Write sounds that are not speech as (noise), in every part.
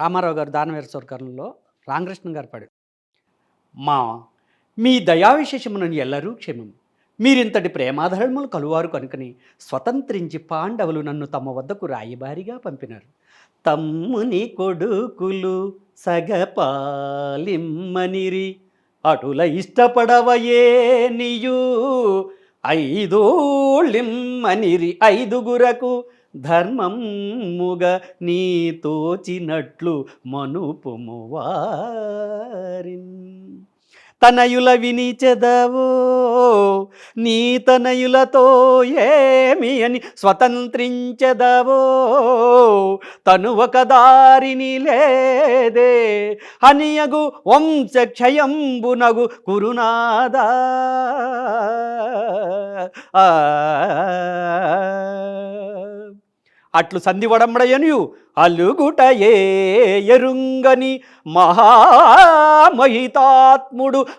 రామారావు గారు దానవీర స్వర్గంలో రామకృష్ణ గారు పాడు మా మీ దయావిశేషమునని ఎల్లరూ క్షేమం మీరింతటి ప్రేమాధర్మలు కలువారు కనుకని స్వతంత్రించి పాండవులు నన్ను తమ వద్దకు రాయబారిగా పంపినారు. తమ్ముని కొడుకులు సగపాలిమ్మనిరి అటుల ఇష్టపడవయే నీయు ఐదోళ్ళిమ్మనిరి ఐదుగురకు ధర్మముగ నీ తోచినట్లు మనుపుము వారిన్ తనయుల వినిచెదవో నీ తనయులతో ఏమి అని స్వతంత్రించెదవో తను ఒక దారిని లేదే అనియగు వంశక్షయంబునగు కురునాదా ఆ. అట్లు సంధివడంబడయనియు అలుగుటయే ఎరుంగని మహామహితాత్ముడు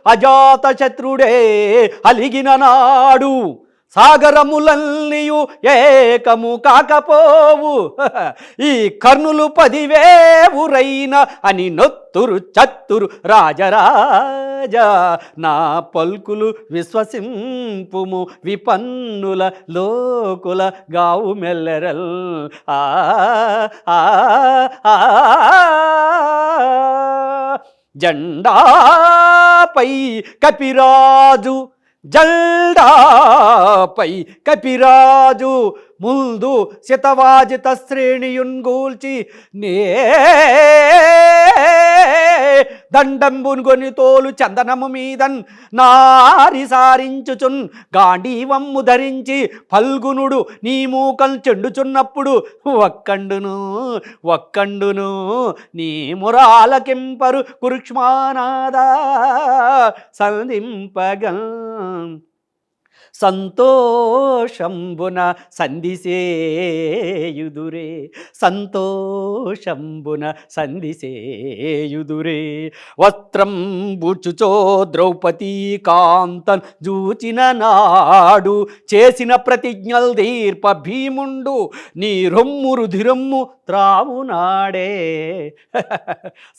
అజాత శత్రుడే అలిగిన నాడు. సాగరములన్నీయు ఏకము కాకపోవు. (laughs) ఈ కర్ణులు పదివేవురైన అని నొత్తురు చత్తురు రాజరాజ. నా పల్కులు విశ్వసింపుము విపన్నుల లోకుల గావు మెల్లెరల్. ఆ ఆ, ఆ, జెండాపై కపిరాజు జల్డాపై కపిరాజు ముందు శతవాజిత శ్రేణియున్గూల్చి నే దండంబునుగొని తోలు చందనము మీదన్ నారి సారించుచున్ గాంధీవమ్ము ధరించి ఫల్గునుడు నీ మూకలు చెండుచున్నప్పుడు ఒక్కండును ఒక్కండును నీ మురాలకింపరు కురుక్ష్మానాద సంధింపగల్ come సంతోషంబున సంధిసేయుదురే సంతోషంబున సంధిసేయుదురే. వస్త్రం బుచుచో ద్రౌపదీ కాంతన్ జూచిన నాడు చేసిన ప్రతిజ్ఞల్ దీర్ప భీముండు నీ రొమ్ము రుధిరమ్ము త్రావునాడే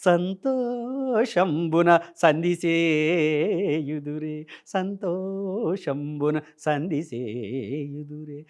సంతోషంబున సంధిసేయుదురే సంతోషంబున సంధిసేయుదురే.